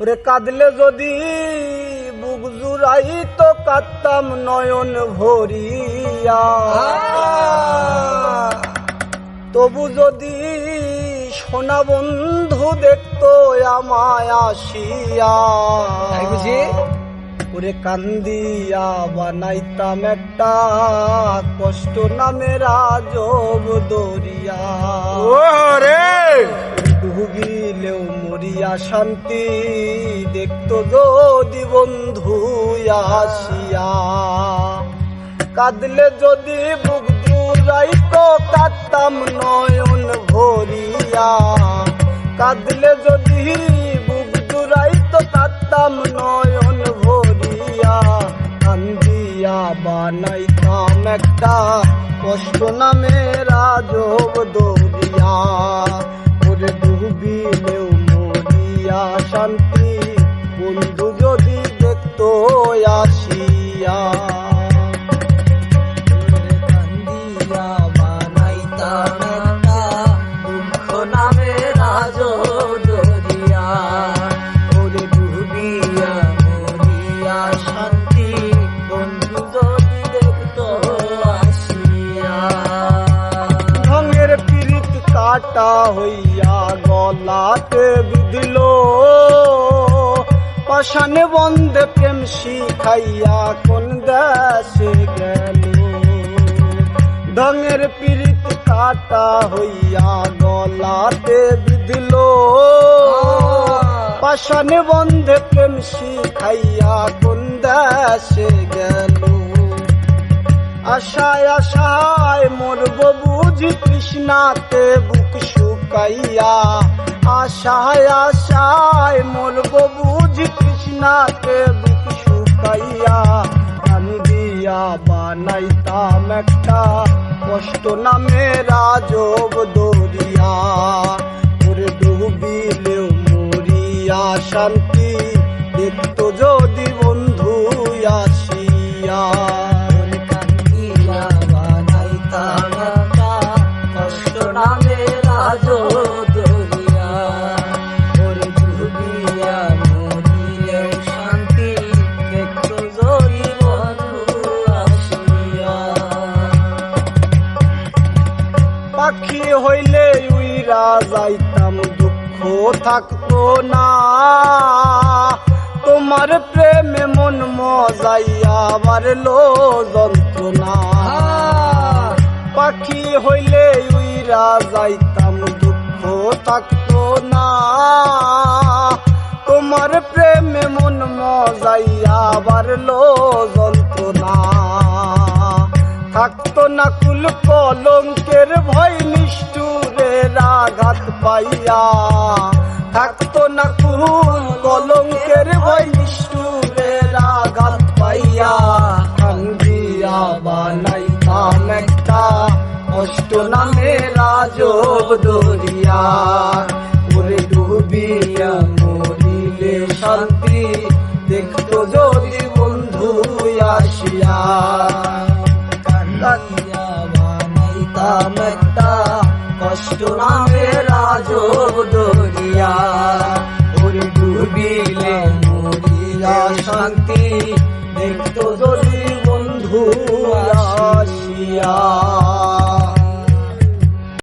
ওরে কাঁদলে যদি বুক জুড়াই তো কাঁদতাম নয়ন ভরিয়া। তবু যদি সোনা বন্ধু দেখতো আমায় আসিয়া? ওরে কান্দিয়া বানাইতাম একটা কষ্ট নামের আজব দরিয়া। ওরে ডুবিলেও মরিয়া শান্তি দেখতো যদি বন্ধু আসিয়া। কাঁদলে যদি বুক দূরাইতো কাঁদতাম নয়ন ভরিয়া। কাঁদলে যদি বুক দূরাইতো কাঁদতাম নয়ন ভরিয়া। কান্দিয়া বানাইতাম একটা কষ্ট নামের আজব দরিয়া ওরে ডুবিলেও মরিয়া শান্তি বন্ধু যদি দেখতো আসিয়া। ওরে গলাতে বিধিল পাশানে বন্ধে প্রেম শিখাইয়া কোন দেশে গেল? ডঙের পিরিত কাটা হইয়া গলাতে বিধিল পাশানে বন্ধে প্রেম শিখাইয়া কোন দেশে গেল? আশায় আশায় মরব বুঝি কৃষ্ণাতে বুক শুকাইয়া। আশায় আশায় মরব বুঝি কৃষ্ণাতে বুক শুকাইয়া। কান্দিয়া বানাইতাম একটা কষ্ট নামে রাজব দরিয়া। ওরে ডুবিলেও মরিয়া শান্তি, দেখতো যদি বন্ধু আসিয়া। যাইতাম দুঃখ থাকতো না। তোমার প্রেমে মন মজাইয়া বাড়লো যন্ত্রণা। পাখি হইলে উইরা যাইতাম, দুঃখ থাকতো না। তোমার প্রেমে মন মজাইয়া বাড়লো যন্ত্রণা। থাকতো না কুল কলঙ্কের আঘাত পাইয়া। থাকতো না কুল কলঙ্কের ভয় নিষ্ঠুরের আঘাত পাইয়া। কান্দিয়া বানাইতাম একটা কষ্ট নামে রাজব দরিয়া। কষ্ট রাজব দরিয়া ওরে ডুবিলে মরিয়া শান্তি দেখতো যদি বন্ধু আসিয়া।